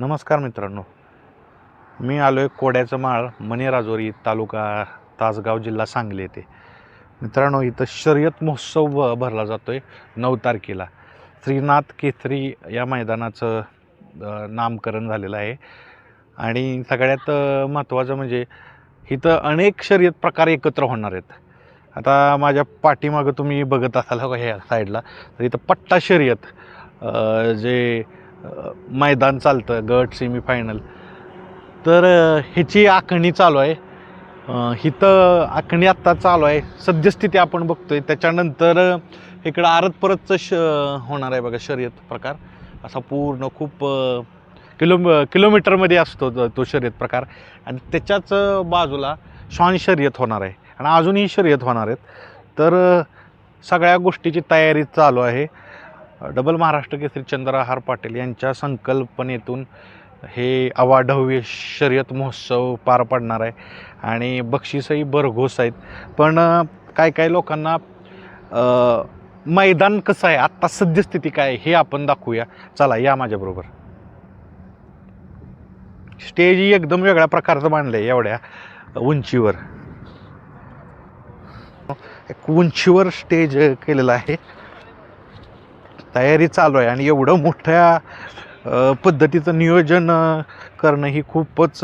नमस्कार मित्रांनो. मी आलो आहे कोड्याचं माळ मनेराजोरी तालुका तासगाव जिल्हा सांगली येथे. मित्रांनो इथं शर्यत महोत्सव भरला जातो आहे नऊ तारखेला. श्रीनाथ केसरी या मैदानाचं नामकरण झालेलं आहे. आणि सगळ्यात महत्त्वाचं म्हणजे इथं अनेक शर्यत प्रकार एकत्र होणार आहेत. आता माझ्या पाठीमागं तुम्ही बघत असाल ह्या साईडला? तर इथं पट्टा शर्यत जे मैदान चालतं गट सेमीफायनल तर ह्याची आखणी चालू आहे. हिथं आखणी आत्ता चालू आहे. सद्यस्थिती आपण बघतोय. त्याच्यानंतर इकडं आरत परतचं श होणार आहे बघा शर्यत प्रकार. असा पूर्ण खूप किलो किलोमीटरमध्ये असतो तो- शर्यत प्रकार. आणि त्याच्याच बाजूला श्वान शर्यत होणार आहे. आणि अजूनही शर्यत होणार आहेत. तर सगळ्या गोष्टीची तयारी चालू आहे. डबल महाराष्ट्र केसरी चंद्रहार पाटील यांच्या संकल्पनेतून हे अवाढव्य शर्यत महोत्सव पार पडणार आहे. आणि बक्षीसही भरघोस आहेत. पण काय काय लोकांना मैदान कसं आहे? आत्ता सद्यस्थिती काय हे आपण दाखवूया. चला या माझ्याबरोबर. स्टेज एकदम वेगळ्या प्रकारचं बांधलं आहे एवढ्या उंचीवर. एक उंचीवर स्टेज केलेलं आहे. तयारी चालू आहे आणि एवढं मोठ्या पद्धतीचं नियोजन करणं ही खूपच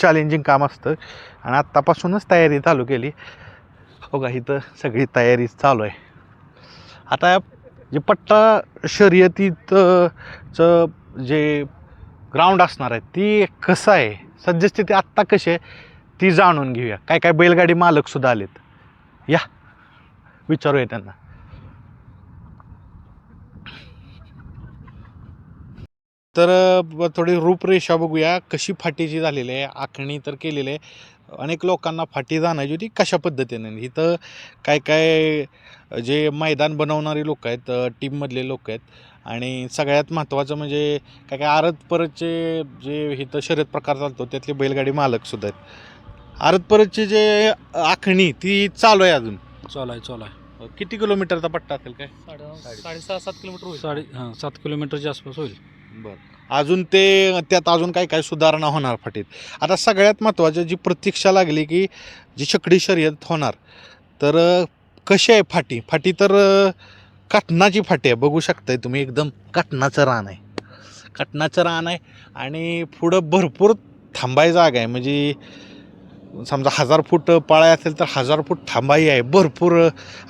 चॅलेंजिंग काम असतं. आणि आत्तापासूनच तयारी चालू केली. हो का इथं सगळी तयारी चालू आहे. आता जे पट्टा शर्यतीचं जे ग्राउंड असणार आहे ती कसं आहे? सद्यस्थिती आत्ता कशी आहे ती जाणून घेऊया. काय काय बैलगाडी मालकसुद्धा आलेत. या. विचारूया त्यांना. तर थोडी रूपरेषा बघूया कशी फाटीची झालेली आहे आखणी तर केलेली आहे. अनेक लोकांना फाटी जाण्याची होती कशा पद्धतीने? इथं काय काय जे मैदान बनवणारी लोक आहेत टीममधले लोक आहेत आणि सगळ्यात महत्त्वाचं म्हणजे काय काय आरत परतचे जे इथं शर्यत प्रकार चालतो त्यातले बैलगाडी मालकसुद्धा आहेत. आरत परतची जे आखणी ती चालू आहे अजून. चालू आहे चालू आहे. किती किलोमीटरचा पट्टा असेल काय? साडे साडेसहा सात किलोमीटर होईल. साडे हां सात किलोमीटरच्या आसपास होईल. बरं. अजून ते त्यात अजून काय काय सुधारणा होणार फाटीत. आता सगळ्यात महत्त्वाचं जी प्रतीक्षा लागली की जी छकडी शर्यत होणार तर कशी आहे फाटी? फाटी तर काटणाची फाटी आहे. बघू शकताय तुम्ही एकदम काटणाचं रान आहे. काटणाचं रान आहे आणि पुढं भरपूर थांबाय जागा आहे. म्हणजे समजा हजार फूट पाळाय असेल तर हजार फूट थांबाई आहे. भरपूर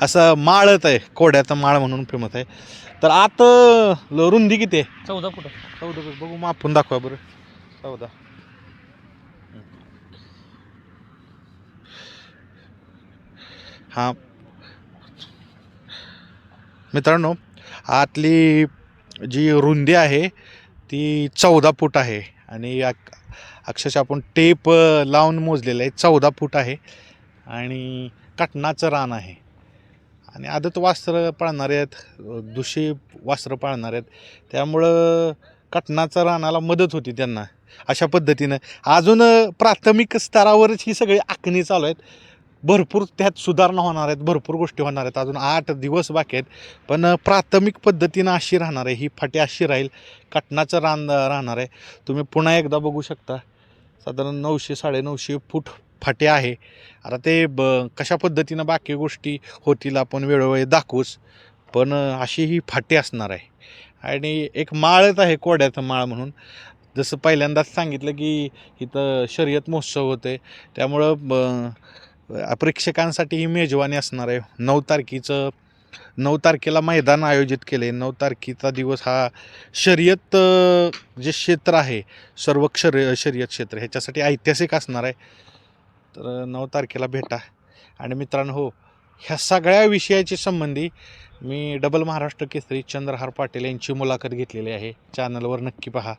असं माळत आहे. कोड्याचं माळ म्हणून फेमस आहे. तर आत ल- रुंदी किती आहे चौदा फुट चौदा फूट बघू मापून दाखवा बरं. चौदा. हा. मित्रांनो आतली जी रुंदी आहे ती चौदा फूट आहे. आणि अक- अक्षरशः आपण टेप अ, लावून मोजलेलं आहे चौदा फूट आहे. आणि कटनाचं रान आहे. आणि आदत वास्त्र पाळणारे आहेत दुषी वास्त्र पाळणारे आहेत. त्यामुळं कटनाचा रानाला मदत होती त्यांना अशा पद्धतीनं. अजून प्राथमिक स्तरावरच ही सगळी आखणी चालू आहेत. भरपूर त्यात सुधारणा होणार आहेत भरपूर गोष्टी होणार आहेत. अजून आठ दिवस बाकी आहेत. पण प्राथमिक पद्धतीनं अशी राहणार आहे. ही फाटी अशी राहील कटनाचं रान राहणार आहे. तुम्ही पुन्हा एकदा बघू शकता. साधारण नऊशे साडेनऊशे फूट फाटे आहे. आता ते ब कशा पद्धतीनं बाकी गोष्टी होतील आपण वेळोवेळी दाखवूच. पण अशी ही फाटी असणार आहे. आणि एक माळच आहे कोड्याचं माळ म्हणून. जसं पहिल्यांदाच सांगितलं की इथं शर्यत महोत्सव होते त्यामुळं ब- प्रेक्षकांसाठी ही मेजवानी असणार आहे. नऊ तारखेचं नऊ तारखेला मैदान आयोजित केले नऊ तारखेचा दिवस हा शर्यत जे क्षेत्र आहे सर्व शर्य शर्यत क्षेत्र ह्याच्यासाठी ऐतिहासिक असणार आहे. तर नऊ तारखेला भेटा. आणि मित्रांनो हो ह्या सगळ्या विषयाची संबंधी मी डबल महाराष्ट्र केसरी चंद्रहार पाटील यांची मुलाखत घेतलेली आहे. चॅनलवर नक्की पहा.